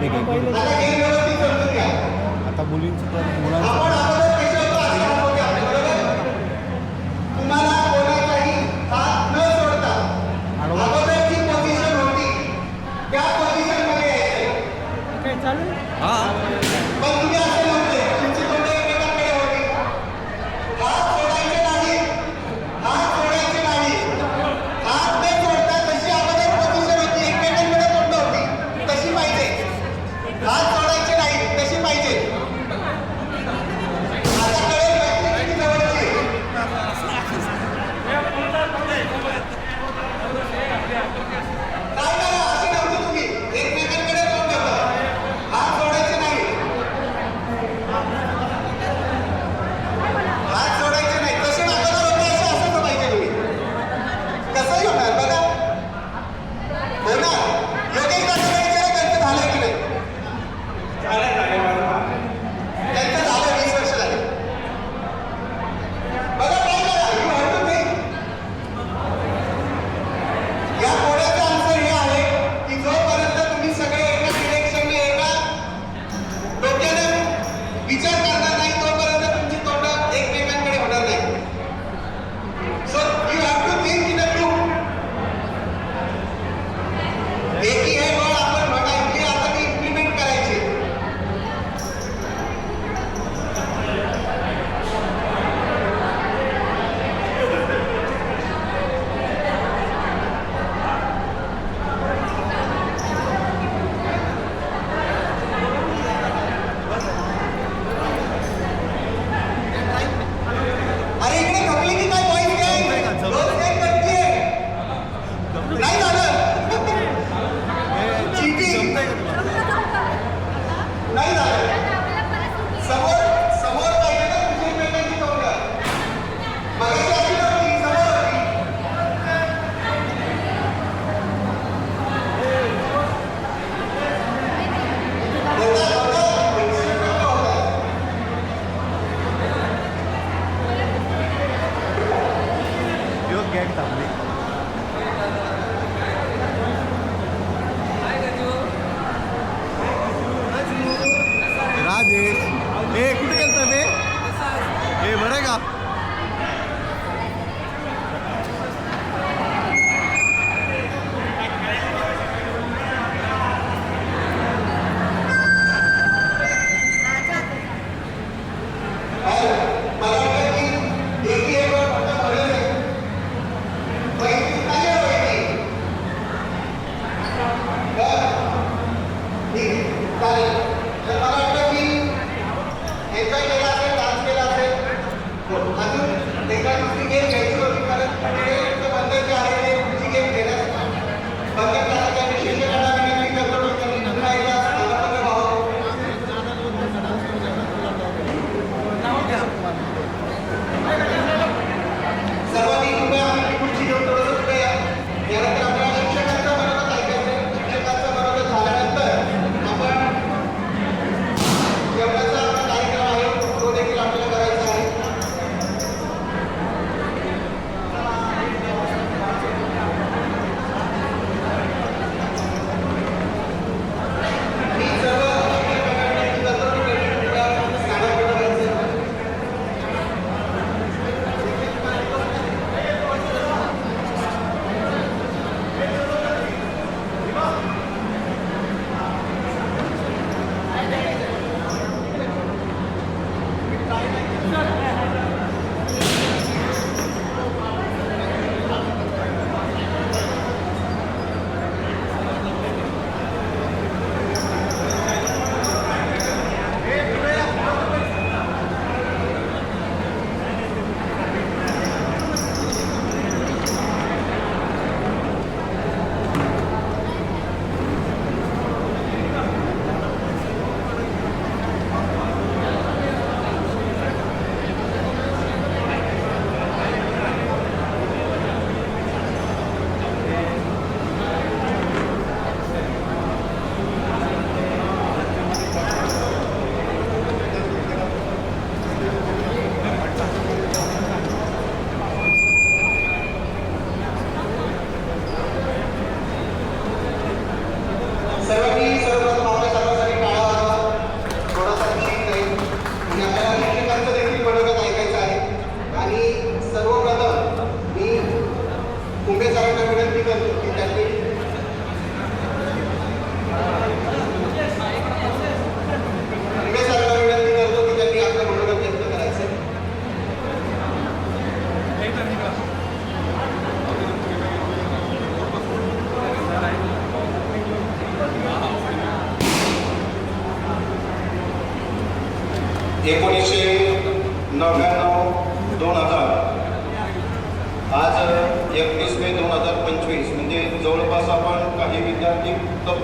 ठीक आहे आता मुलांचं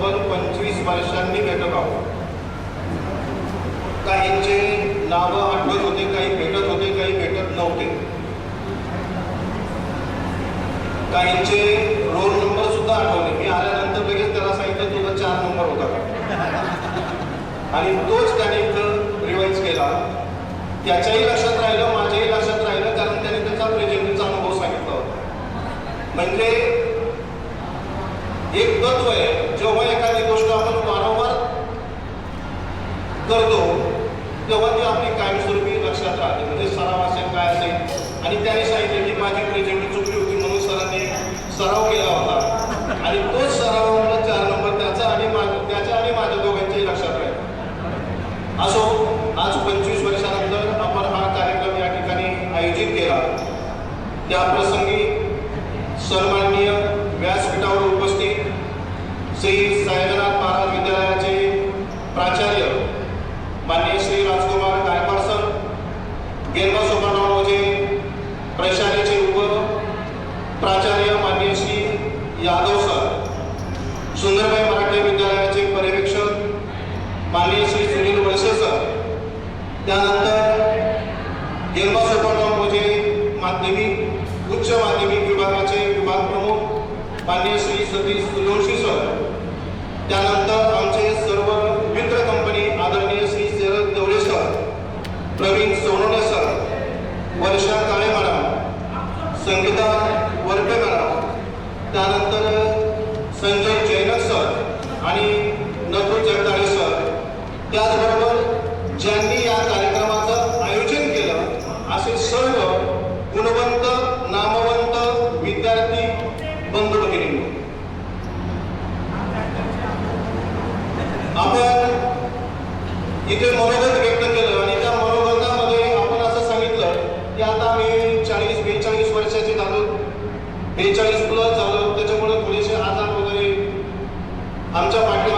तब्बल पंचवीस वर्षांनी भेटत आहोत. काहींचे नाव आठवत होते काही भेटत होते काही भेटत नव्हते. काहींचे रोल नंबर सुद्धा आठवले. मी आल्यानंतर लगेच त्याला सांगितलं तुझा चार नंबर होता. आणि तोच त्याने इथं रिवाईज केला. त्याच्याही लक्षात राहिलं माझ्याही लक्षात राहिलं कारण त्याने त्याचा प्रेझेंटचा अनुभव सांगितला होता. म्हणजे एक तत्व आहे जेव्हा एखादी गोष्ट आपण वारंवार करतो तेव्हा ती आपली कायमस्वरूपी लक्षात राहते. म्हणजे सराव असेल काय असेल? आणि त्याने सांगितलं की माझी प्रेझेंट चुकली होती म्हणून सरांनी सराव केला होता. आणि तोच माननीय श्री सतीश सुलोशी सर. त्यानंतर आमचे सर्व मित्र कंपनी आदरणीय श्री शरद दवळे सर. प्रवीण बेचाळीस प्लस झालं त्याच्यामुळे थोडेसे आजार वगैरे आमच्या पाठी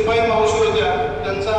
शिपाई मावशी होत्या त्यांचा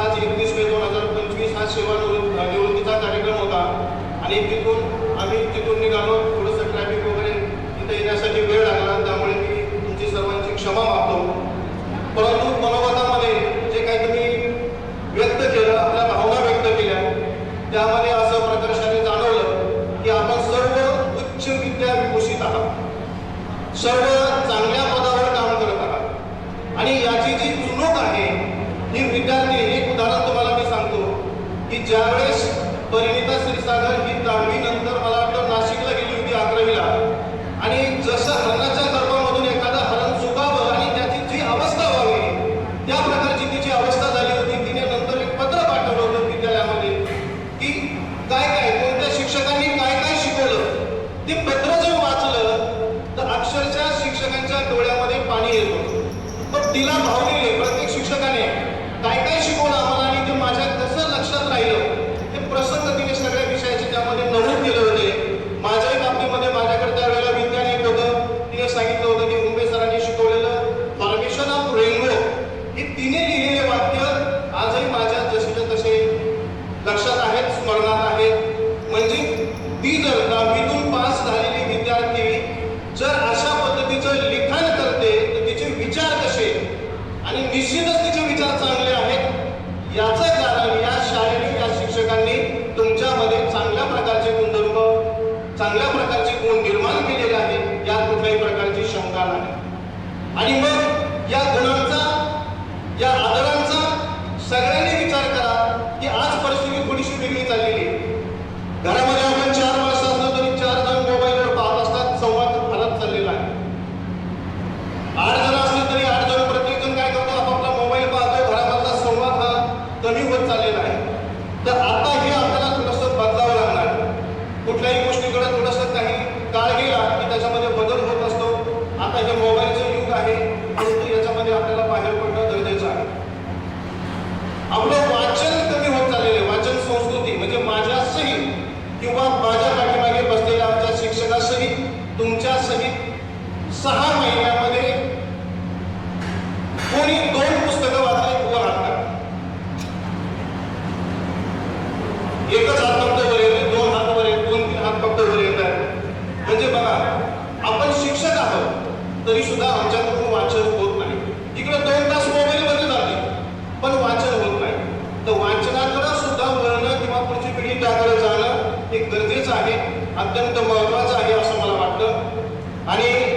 आहे अत्यंत महत्वाचं आहे असं मला वाटतं. आणि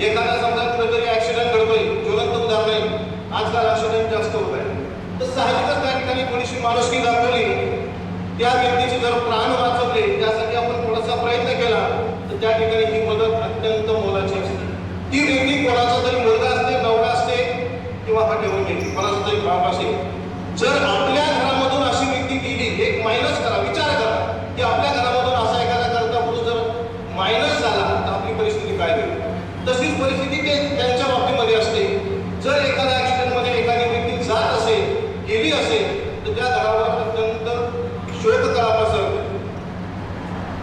एखादा समजा कुठेतरी ऍक्सिडेंट घडतोय ज्वलंत उदाहरण आहे. आजकाल ऍक्सिडेंट जास्त होत आहे. तर साहजिकच त्या ठिकाणी थोडीशी माणुसकी दाखवली त्या व्यक्ती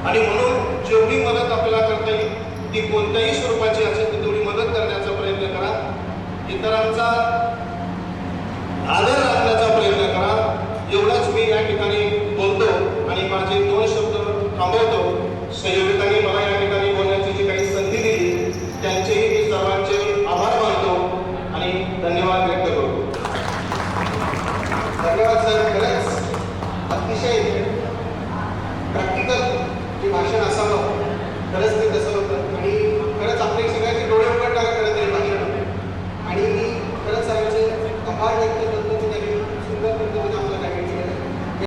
आणि म्हणून जेवढी मदत आपल्याला करता येईल ती कोणत्याही स्वरूपाची असेल ती तेवढी मदत करण्याचा प्रयत्न करा. इतरांचा आदर राखण्याचा प्रयत्न करा. एवढाच मी या ठिकाणी बोलतो आणि माझे दोन शब्द थांबवतो.